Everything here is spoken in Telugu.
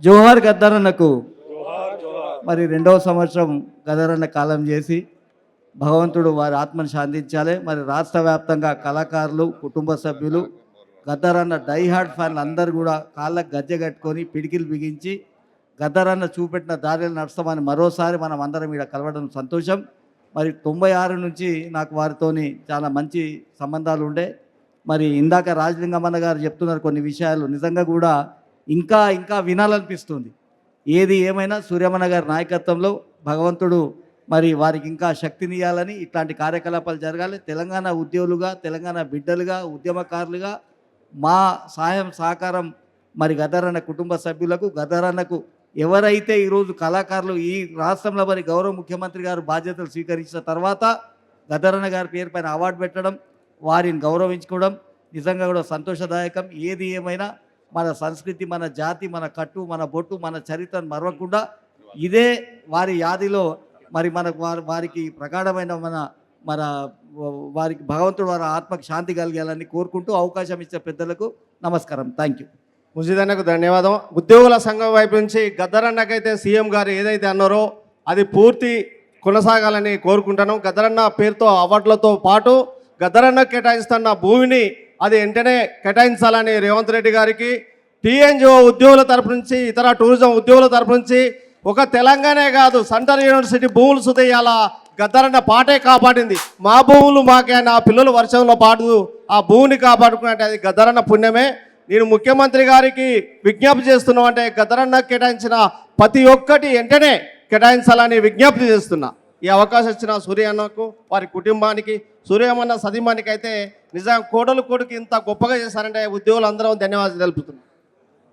జోహార్ గద్దరన్నకు మరి రెండవ సంవత్సరం గదరన్న కాలం చేసి భగవంతుడు వారి ఆత్మను శాంతించాలి మరి రాష్ట్ర వ్యాప్తంగా కళాకారులు కుటుంబ సభ్యులు గద్దరన్న డైహార్డ్ ఫ్యాన్లు అందరూ కూడా కాళ్ళకు గజ్జె కట్టుకొని పిడికిలు బిగించి గద్దరన్న చూపెట్టిన దారిలో నడుస్తామని మరోసారి మనం అందరం ఇక్కడ కలవడం సంతోషం. మరి తొంభై ఆరు నుంచి నాకు వారితోని చాలా మంచి సంబంధాలు ఉండే. మరి ఇందాక రాజలింగమన్న గారు చెప్తున్నారు కొన్ని విషయాలు. నిజంగా కూడా ఇంకా ఇంకా వినాలనిపిస్తుంది. ఏది ఏమైనా సూర్యమ్మ గారి నాయకత్వంలో భగవంతుడు మరి వారికి ఇంకా శక్తినియాలని ఇట్లాంటి కార్యకలాపాలు జరగాలి. తెలంగాణ ఉద్యోగులుగా తెలంగాణ బిడ్డలుగా ఉద్యమకారులుగా మా సాయం సహకారం మరి గదరన్న కుటుంబ సభ్యులకు గదరన్నకు ఎవరైతే ఈరోజు కళాకారులు ఈ రాష్ట్రంలో మరి గౌరవ ముఖ్యమంత్రి గారు బాధ్యతలు స్వీకరించిన తర్వాత గదరన్న గారి పేరు పైన అవార్డు పెట్టడం వారిని గౌరవించుకోవడం నిజంగా కూడా సంతోషదాయకం. ఏది ఏమైనా మన సంస్కృతి మన జాతి మన కట్టు మన బొట్టు మన చరిత్రను మరవకుండా ఇదే వారి యాదిలో మరి మనకు వారి వారికి ప్రగాఢమైన మన మన వారికి భగవంతుడు వారి ఆత్మకు శాంతి కలిగేయాలని కోరుకుంటూ అవకాశం ఇచ్చే పెద్దలకు నమస్కారం. థ్యాంక్ యూ ముజిదన్నకు ధన్యవాదం. ఉద్యోగుల సంఘం వైపు నుంచి గద్దరన్నకైతే సీఎం గారు ఏదైతే అన్నారో అది పూర్తి కొనసాగాలని కోరుకుంటాను గద్దరన్న పేరుతో అవార్డులతో పాటు గద్దరన్న కేటాయిస్తున్న భూమిని అది వెంటనే కేటాయించాలని రేవంత్ రెడ్డి గారికి టీఎన్జిఓ ఉద్యోగుల తరపు నుంచి ఇతర టూరిజం ఉద్యోగుల తరపు నుంచి ఒక తెలంగాణే కాదు సెంట్రల్ యూనివర్సిటీ భూములు సుదయ్యాల గద్దరన్న పాటే కాపాడింది. మా భూములు మాకే నా పిల్లలు వర్షంలో పాటు ఆ భూమిని కాపాడుకున్నట్టు అది గద్దరన్న పుణ్యమే. నేను ముఖ్యమంత్రి గారికి విజ్ఞప్తి చేస్తున్నాం అంటే గద్దరన్న కేటాయించిన ప్రతి ఒక్కటి వెంటనే కేటాయించాలని విజ్ఞప్తి చేస్తున్నా. ఈ అవకాశం ఇచ్చిన సూర్యన్నకు వారి కుటుంబానికి సూర్యమన్న సతీమానికి అయితే నిజంగా కోడలు కొడుకు ఇంత గొప్పగా చేశారంటే ఉద్యోగులు అందరం ధన్యవాదాలు తెలుపుతున్నాం.